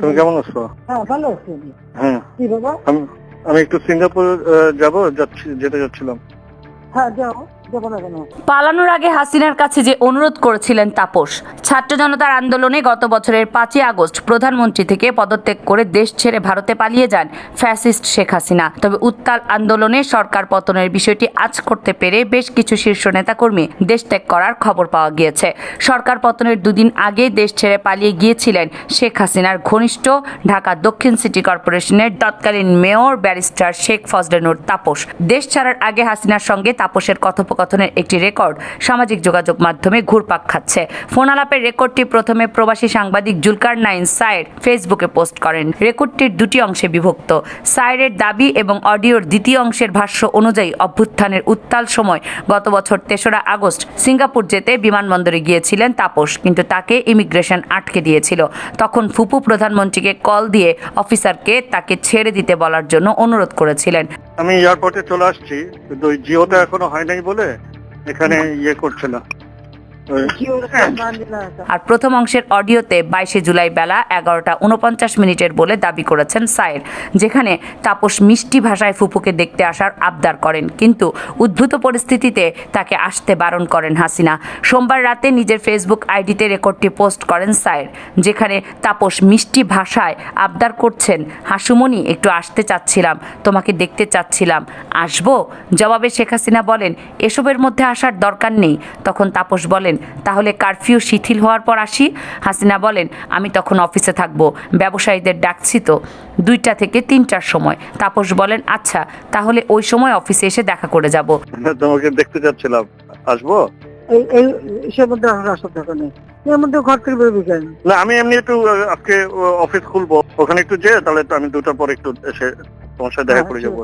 তুমি কেমন আছো? হ্যাঁ ভালো আছি আমি। হ্যাঁ। কি বাবা আমি আমি একটু সিঙ্গাপুর যাব যাচ্ছি যেতে যাচ্ছিলাম। হ্যাঁ যাও। পালানোর আগে হাসিনার কাছে যে অনুরোধ করেছিলেন তাপস, ছাত্র জনতার আন্দোলনে গত বছরের পাঁচই আগস্ট প্রধানমন্ত্রী থেকে পদত্যাগ করে দেশ ছেড়ে ভারতে পালিয়ে যান ফ্যাসিস্ট শেখ হাসিনা। তবে উত্তাল আন্দোলনে সরকার পতনের বিষয়টি আজ করতে পেরে বেশ কিছু শীর্ষ নেতাকর্মী দেশ ত্যাগ করার খবর পাওয়া গিয়েছে। সরকার পতনের দুদিন আগে দেশ ছেড়ে পালিয়ে গিয়েছিলেন শেখ হাসিনার ঘনিষ্ঠ ঢাকা দক্ষিণ সিটি কর্পোরেশনের তৎকালীন মেয়র ব্যারিস্টার শেখ ফজলেনুর তাপস। দেশ ছাড়ার আগে হাসিনার সঙ্গে তাপসের কথোপকথনের একটি রেকর্ড সামাজিক যোগাযোগ মাধ্যমে ঘুরপাক খাচ্ছে। ফোন আলাপের রেকর্ডটি প্রথমে প্রবাসী সাংবাদিক জুলকার নাইন সায়ের ফেসবুকে পোস্ট করেন। রেকর্ডটির দুটি অংশে বিভক্ত। সায়ের দাবি এবং অডিওর দ্বিতীয় অংশের ভাষ্য অনুযায়ী অভ্যুত্থানের উত্তাল সময় গত বছর তেসরা আগস্ট সিঙ্গাপুর যেতে বিমানবন্দরে গিয়েছিলেন তাপস, কিন্তু তাকে ইমিগ্রেশন আটকে দিয়েছিল। তখন ফুপু প্রধানমন্ত্রীকে কল দিয়ে অফিসারকে তাকে ছেড়ে দিতে বলার জন্য অনুরোধ করেছিলেন। আমি এয়ারপোর্টে চলে আসছি, কিন্তু ওই তো এখনও হয় নাই বলে এখানে ইয়ে করছে না। আর প্রথম অংশের অডিওতে বাইশে জুলাই বেলা এগারোটা উনপঞ্চাশ মিনিটের বলে দাবি করেছেন সায়ের, যেখানে তাপস মিষ্টি ভাষায় ফুপুকে দেখতে আসার আবদার করেন। কিন্তু উদ্ভূত পরিস্থিতিতে তাকে আসতে বারণ করেন হাসিনা। সোমবার রাতে নিজের ফেসবুক আইডিতে রেকর্ডটি পোস্ট করেন সায়ের, যেখানে তাপস মিষ্টি ভাষায় আবদার করছেন হাসুমনি একটু আসতে চাচ্ছিলাম, তোমাকে দেখতে চাচ্ছিলাম, আসব? জবাবে শেখ হাসিনা বলেন, এসবের মধ্যে আসার দরকার নেই। তখন তাপস বলেন তাহলে কারফিউ শিথিল হওয়ার পর আসি। হাসিনা বলেন আমি তখন অফিসে থাকব। ব্যবসায়ীদের ডাকছি তো। দুইটা থেকে তিনটার সময়। তাপস বলেন আচ্ছা তাহলে ওই সময় অফিসে এসে দেখা করে যাব। তোমাকে দেখতে যাচ্ছিলাম। আসব? এই এই এসের মধ্যে আসার দরকার নেই। এর মধ্যে ঘর থেকে বেরোবি কেন? না আমি এমনি একটু আজকে অফিস খুলবো। ওখানে একটু যেয়ে তাহলে তো আমি দুটার পর একটু এসে তোমার সাথে দেখা করে যাব।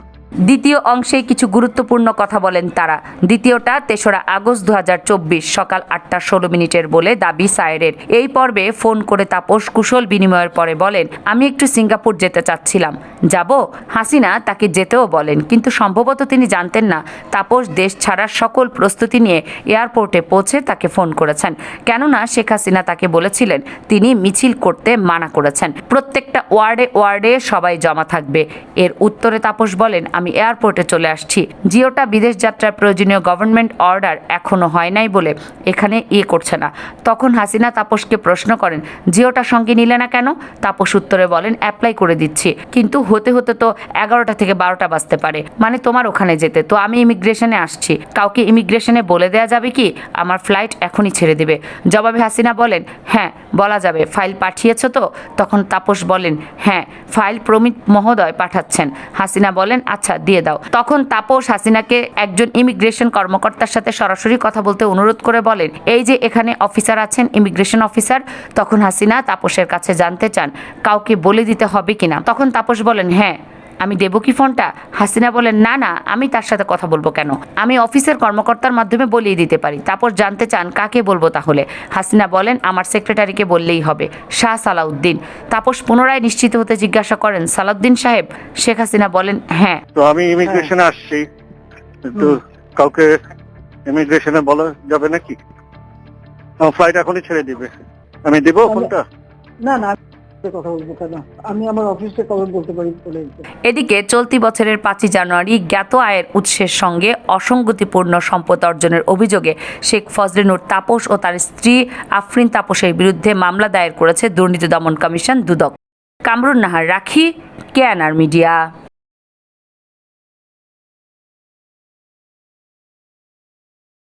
দ্বিতীয় অংশে কিছু গুরুত্বপূর্ণ কথা বলেন তারা। দ্বিতীয়টা তেসরা আগস্ট দু সকাল আটটা ষোলো মিনিটের বলে দাবি সায়েরের। এই পর্বে ফোন করে তাপস কুশল বিনিময়ের পরে বলেন আমি একটু সিঙ্গাপুর যেতে চাচ্ছিলাম। যাব? হাসিনা তাকে যেতেও বলেন কিন্তু সম্ভবত তিনি জানতেন না। তাপস দেশ ছাড়ার সকল প্রস্তুতি নিয়ে এয়ারপোর্টে পৌঁছে তাকে ফোন করেছেন। কেননা শেখ হাসিনা তাকে বলেছিলেন তিনি মিছিল করতে মানা করেছেন। প্রত্যেকটা ওয়ার্ডে ওয়ার্ডে সবাই জমা থাকবে। এর উত্তরে তাপস বলেন, আমি এয়ারপোর্টে চলে আসছি। জিওটা বিদেশ যাত্রার প্রয়োজনীয় গভর্নমেন্ট অর্ডার এখনও হয় নাই বলে এখানে ইয়ে করছে না। তখন হাসিনা তাপসকে প্রশ্ন করেন, জিওটা সঙ্গে নিলে না কেন? তাপস উত্তরে বলেন, অ্যাপ্লাই করে দিচ্ছি। কিন্তু হতে হতে তো এগারোটা থেকে বারোটা বাজতে পারে। মানে তোমার ওখানে যেতে। তো আমি ইমিগ্রেশনে আসছি। কাউকে ইমিগ্রেশনে বলে দেয়া যাবে কি? আমার ফ্লাইট এখনই ছেড়ে দিবে। জবাবে হাসিনা বলেন হ্যাঁ বলা যাবে। ফাইল পাঠিয়েছো তো? তখন তাপস বলেন হ্যাঁ ফাইল প্রমিত মহোদয় পাঠাচ্ছেন। হাসিনা বলেন আচ্ছা দিয়ে দাও। তখন তাপস হাসিনাকে একজন ইমিগ্রেশন কর্মকর্তার সাথে সরাসরি কথা বলতে অনুরোধ করে বলেন, এই যে এখানে অফিসার আছেন, ইমিগ্রেশন অফিসার। তখন হাসিনা তাপসের কাছে জানতে চান, কাউকে বলে দিতে হবে কিনা? তখন তাপস বলেন হ্যাঁ। আমি দেবো কি ফোনটা? হাসিনা বলেন না না আমি তার সাথে কথা বলব কেন? আমি অফিসের কর্মকর্তার মাধ্যমে বলিয়ে দিতে পারি। তারপর জানতে চান কাকে বলব তাহলে? হাসিনা বলেন আমার সেক্রেটারিকে বললেই হবে। শাহ সালাউদ্দিন তাপস পুনরায় নিশ্চিত হতে জিজ্ঞাসা করেন সালাউদ্দিন সাহেব? শেখ হাসিনা বলেন হ্যাঁ। তো আমি ইমিগ্রেশনে আসছি। তো কাউকে ইমিগ্রেশনে বলা যাবে নাকি? ফ্লাইট এখনই ছেড়ে দিবে। আমি দিব ফোনটা? না না আমি আমার এদিকে চলতি বছরের পাঁচই জানুয়ারি জ্ঞাত আয়ের উৎসের সঙ্গে অসঙ্গতিপূর্ণ সম্পদ অর্জনের অভিযোগে শেখ ফজলিনুর তাপস ও তার স্ত্রী আফরিন তাপসের বিরুদ্ধে মামলা দায়ের করেছে দুর্নীতি দমন কমিশন দুদক। কামরুন নাহার, রাখি কেয়ানার মিডিয়া।